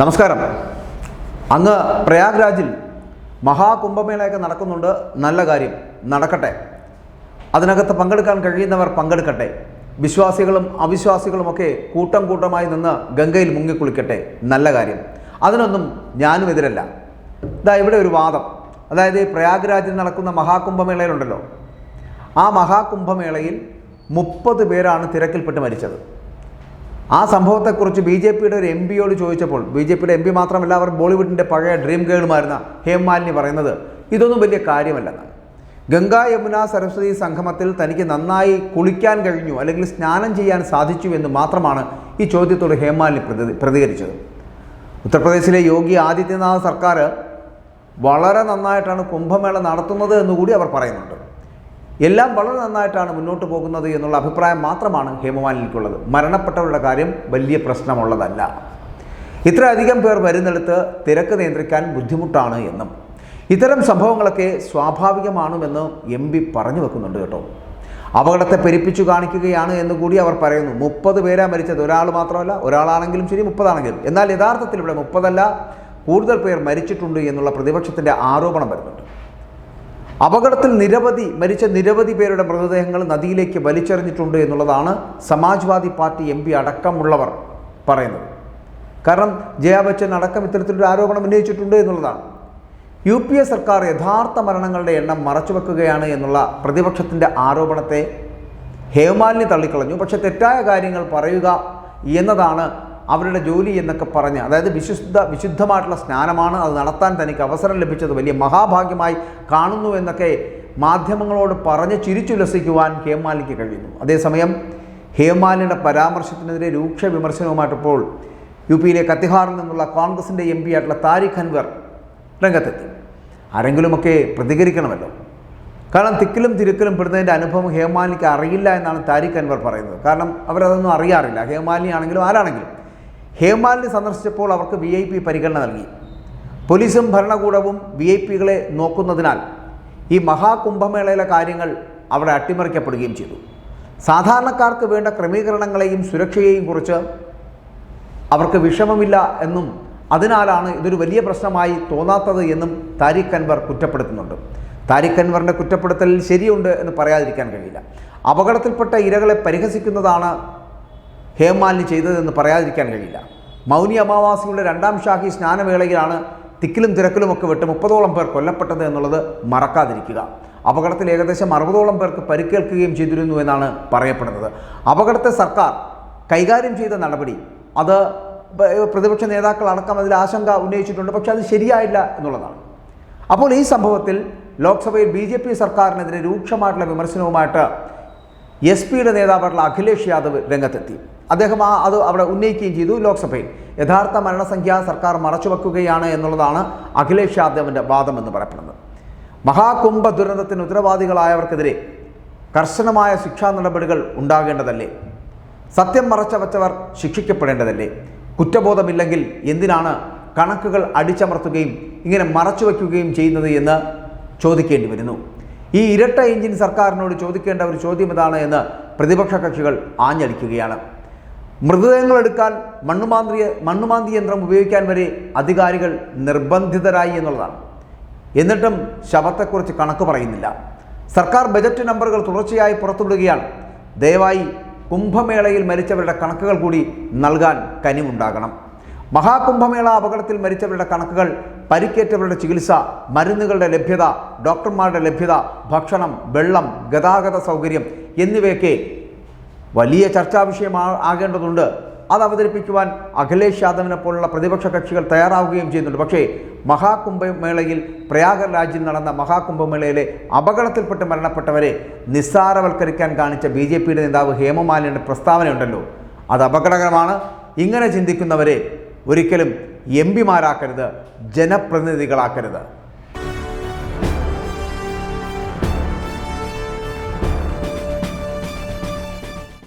നമസ്കാരം. അങ്ങ് പ്രയാഗ്രാജിൽ മഹാകുംഭമേളയൊക്കെ നടക്കുന്നുണ്ട്. നല്ല കാര്യം. നടക്കട്ടെ. അതിനകത്ത് പങ്കെടുക്കാൻ കഴിയുന്നവർ പങ്കെടുക്കട്ടെ. വിശ്വാസികളും അവിശ്വാസികളുമൊക്കെ കൂട്ടം കൂട്ടമായി നിന്ന് ഗംഗയിൽ മുങ്ങിക്കുളിക്കട്ടെ. നല്ല കാര്യം. അതിനൊന്നും ഞാനും എതിരല്ല. ഇതാ ഇവിടെ ഒരു വാദം. അതായത് പ്രയാഗ്രാജിൽ നടക്കുന്ന മഹാകുംഭമേളയിലുണ്ടല്ലോ. ആ മഹാകുംഭമേളയിൽ മുപ്പത് പേരാണ് തിരക്കിൽപ്പെട്ട് മരിച്ചത്. ആ സംഭവത്തെക്കുറിച്ച് ബി ജെ പിയുടെ ഒരു എം പിയോട് ചോദിച്ചപ്പോൾ ബി ജെ പിയുടെ എം പി മാത്രമല്ല അവർ ബോളിവുഡിന്റെ പഴയ ഡ്രീം ഗേളുമായിരുന്ന ഹേമാലിനി പറയുന്നത് ഇതൊന്നും വലിയ കാര്യമല്ലെന്നാണ്. ഗംഗാ യമുന സരസ്വതി സംഗമത്തിൽ തനിക്ക് നന്നായി കുളിക്കാൻ കഴിഞ്ഞു അല്ലെങ്കിൽ സ്നാനം ചെയ്യാൻ സാധിച്ചു എന്ന് മാത്രമാണ് ഈ ചോദ്യത്തോട് ഹേമാലിനി പ്രതി പ്രതികരിച്ചത്. ഉത്തർപ്രദേശിലെ യോഗി ആദിത്യനാഥ് സർക്കാർ വളരെ നന്നായിട്ടാണ് കുംഭമേള നടത്തുന്നത് എന്നുകൂടി അവർ പറയുന്നുണ്ട്. എല്ലാം വളരെ നന്നായിട്ടാണ് മുന്നോട്ട് പോകുന്നത് എന്നുള്ള അഭിപ്രായം മാത്രമാണ് ഹേമമാലിനിക്കുള്ളത്. മരണപ്പെട്ടവരുടെ കാര്യം വലിയ പ്രശ്നമുള്ളതല്ല. ഇത്രയധികം പേർ വരുന്നിടത്ത് തിരക്ക് നിയന്ത്രിക്കാൻ ബുദ്ധിമുട്ടാണ് എന്നും ഇത്തരം സംഭവങ്ങളൊക്കെ സ്വാഭാവികമാണെന്ന് എം പി പറഞ്ഞു വെക്കുന്നുണ്ട് കേട്ടോ. അപകടത്തെ പെരിപ്പിച്ചു കാണിക്കുകയാണ് എന്ന് കൂടി അവർ പറയുന്നു. മുപ്പത് പേരാ മരിച്ചത്. ഒരാൾ മാത്രമല്ല ഒരാളാണെങ്കിലും ശരി മുപ്പതാണെങ്കിലും. എന്നാൽ യഥാർത്ഥത്തിൽ ഇവിടെ മുപ്പതല്ല കൂടുതൽ പേർ മരിച്ചിട്ടുണ്ട് എന്നുള്ള പ്രതിപക്ഷത്തിന്റെ ആരോപണം വരുന്നുണ്ട്. അപകടത്തിൽ നിരവധി മരിച്ച നിരവധി പേരുടെ മൃതദേഹങ്ങൾ നദിയിലേക്ക് വലിച്ചെറിഞ്ഞിട്ടുണ്ട് എന്നുള്ളതാണ് സമാജ്വാദി പാർട്ടി എം പി അടക്കമുള്ളവർ പറയുന്നത്. കാരണം ജയാ ബച്ചൻ അടക്കം ഇത്തരത്തിലൊരു ആരോപണം ഉന്നയിച്ചിട്ടുണ്ട് എന്നുള്ളതാണ്. യു പി എ സർക്കാർ യഥാർത്ഥ മരണങ്ങളുടെ എണ്ണം മറച്ചുവെക്കുകയാണ് എന്നുള്ള പ്രതിപക്ഷത്തിന്റെ ആരോപണത്തെ ഹേമാലിനി തള്ളിക്കളഞ്ഞു. പക്ഷേ തെറ്റായ കാര്യങ്ങൾ പറയുക എന്നതാണ് അവരുടെ ജോലി എന്നൊക്കെ പറഞ്ഞ് അതായത് വിശുദ്ധ വിശുദ്ധമായിട്ടുള്ള സ്നാനമാണ് അത് നടത്താൻ തനിക്ക് അവസരം ലഭിച്ചത്. വലിയ മഹാഭാഗ്യമായി കാണുന്നു എന്നൊക്കെ മാധ്യമങ്ങളോട് പറഞ്ഞ് ചിരിച്ചുല്ലസിക്കുവാൻ ഹേമാലിക്ക് കഴിയുന്നു. അതേസമയം ഹേമാലിയുടെ പരാമർശത്തിനെതിരെ രൂക്ഷ വിമർശനവുമായിട്ടിപ്പോൾ യു പിയിലെ കത്തിഹാറിൽ നിന്നുള്ള കോൺഗ്രസിന്റെ എം പി ആയിട്ടുള്ള താരിഖ് അൻവർ രംഗത്തെത്തി. ആരെങ്കിലുമൊക്കെ പ്രതികരിക്കണമല്ലോ. കാരണം തിക്കിലും തിരുക്കിലും പെടുന്നതിന്റെ അനുഭവം ഹേമാലിക്ക് അറിയില്ല എന്നാണ് താരിഖ് അൻവർ പറയുന്നത്. കാരണം അവരതൊന്നും അറിയാറില്ല. ഹേമാലിയാണെങ്കിലും ആരാണെങ്കിലും ഹേമാലിനി സന്ദർശിച്ചപ്പോൾ അവർക്ക് വി ഐ പി പരിഗണന നൽകി. പോലീസും ഭരണകൂടവും വി ഐ പികളെ നോക്കുന്നതിനാൽ ഈ മഹാകുംഭമേളയിലെ കാര്യങ്ങൾ അവിടെ അട്ടിമറിക്കപ്പെടുകയും ചെയ്തു. സാധാരണക്കാർക്ക് വേണ്ട ക്രമീകരണങ്ങളെയും സുരക്ഷയെയും കുറിച്ച് അവർക്ക് വിഷമമില്ല എന്നും അതിനാലാണ് ഇതൊരു വലിയ പ്രശ്നമായി തോന്നാത്തത് എന്നും താരിഖ് അൻവർ കുറ്റപ്പെടുത്തുന്നുണ്ട്. താരിഖ് അൻവറിന്റെ കുറ്റപ്പെടുത്തലിൽ ശരിയുണ്ട് എന്ന് പറയാതിരിക്കാൻ കഴിയില്ല. അപകടത്തിൽപ്പെട്ട ഇരകളെ പരിഹസിക്കുന്നതാണ് ഹേമാലിനി ചെയ്തതെന്ന് പറയാതിരിക്കാൻ കഴിയില്ല. മൗനി അമാവാസിയുടെ രണ്ടാം ഷാഹി സ്നാനവേളയിലാണ് തിക്കിലും തിരക്കിലുമൊക്കെ വിട്ട് മുപ്പതോളം പേർ കൊല്ലപ്പെട്ടത് എന്നുള്ളത് മറക്കാതിരിക്കുക. അപകടത്തിൽ ഏകദേശം അറുപതോളം പേർക്ക് പരിക്കേൽക്കുകയും ചെയ്തിരുന്നു എന്നാണ് പറയപ്പെടുന്നത്. അപകടത്തെ സർക്കാർ കൈകാര്യം ചെയ്ത നടപടി അത് പ്രതിപക്ഷ നേതാക്കൾ അടക്കം അതിൽ ആശങ്ക ഉന്നയിച്ചിട്ടുണ്ട് പക്ഷേ അത് ശരിയായില്ല എന്നുള്ളതാണ്. അപ്പോൾ ഈ സംഭവത്തിൽ ലോക്സഭയിൽ ബി ജെ പി സർക്കാരിനെതിരെ രൂക്ഷമായിട്ടുള്ള വിമർശനവുമായിട്ട് എസ് പിയുടെ നേതാവായിട്ടുള്ള അഖിലേഷ് യാദവ് രംഗത്തെത്തി. അദ്ദേഹം ആ അത് അവിടെ ഉന്നയിക്കുകയും ചെയ്തു ലോക്സഭയിൽ. യഥാർത്ഥ മരണസംഖ്യ സർക്കാർ മറച്ചുവെക്കുകയാണ് എന്നുള്ളതാണ് അഖിലേഷ് യാദവിന്റെ എന്ന് പറയപ്പെടുന്നത്. മഹാകുംഭ ദുരന്തത്തിന് ഉത്തരവാദികളായവർക്കെതിരെ കർശനമായ ശിക്ഷാ നടപടികൾ ഉണ്ടാകേണ്ടതല്ലേ? സത്യം മറച്ചവച്ചവർ ശിക്ഷിക്കപ്പെടേണ്ടതല്ലേ? കുറ്റബോധമില്ലെങ്കിൽ എന്തിനാണ് കണക്കുകൾ അടിച്ചമർത്തുകയും ഇങ്ങനെ മറച്ചുവെക്കുകയും ചെയ്യുന്നത് എന്ന് ചോദിക്കേണ്ടി വരുന്നു. ഈ ഇരട്ട എഞ്ചിൻ സർക്കാരിനോട് ചോദിക്കേണ്ട ഒരു ചോദ്യം ഇതാണ് എന്ന് പ്രതിപക്ഷ കക്ഷികൾ ആഞ്ഞടിക്കുകയാണ്. മൃതദേഹങ്ങൾ എടുക്കാൻ മണ്ണുമാന്തിയ മണ്ണുമാന്തി യന്ത്രം ഉപയോഗിക്കാൻ വരെ അധികാരികൾ നിർബന്ധിതരായി എന്നുള്ളതാണ്. എന്നിട്ടും ശവത്തെക്കുറിച്ച് കണക്ക് പറയുന്നില്ല. സർക്കാർ ബജറ്റ് നമ്പറുകൾ തുടർച്ചയായി പുറത്തുവിടുകയാണ്. ദയവായി കുംഭമേളയിൽ മരിച്ചവരുടെ കണക്കുകൾ കൂടി നൽകാൻ കനിവുണ്ടാകണം. മഹാകുംഭമേള അപകടത്തിൽ മരിച്ചവരുടെ കണക്കുകൾ പരിക്കേറ്റവരുടെ ചികിത്സ മരുന്നുകളുടെ ലഭ്യത ഡോക്ടർമാരുടെ ലഭ്യത ഭക്ഷണം വെള്ളം ഗതാഗത സൗകര്യം എന്നിവയൊക്കെ വലിയ ചർച്ചാ വിഷയമാ ആകേണ്ടതുണ്ട്. അത് അവതരിപ്പിക്കുവാൻ അഖിലേഷ് യാദവിനെ പോലുള്ള പ്രതിപക്ഷ കക്ഷികൾ തയ്യാറാവുകയും ചെയ്യുന്നുണ്ട്. പക്ഷേ മഹാകുംഭമേളയിൽ പ്രയാഗരാജിൽ നടന്ന മഹാകുംഭമേളയിലെ അപകടത്തിൽപ്പെട്ട് മരണപ്പെട്ടവരെ നിസ്സാരവൽക്കരിക്കാൻ കാണിച്ച ബി ജെ പിയുടെ നേതാവ് ഹേമമാലിന്റെ പ്രസ്താവനയുണ്ടല്ലോ. അത് അപകടകരമാണ്. ഇങ്ങനെ ചിന്തിക്കുന്നവരെ ഒരിക്കലും എം പിമാരാക്കരുത് ജനപ്രതിനിധികളാക്കരുത്.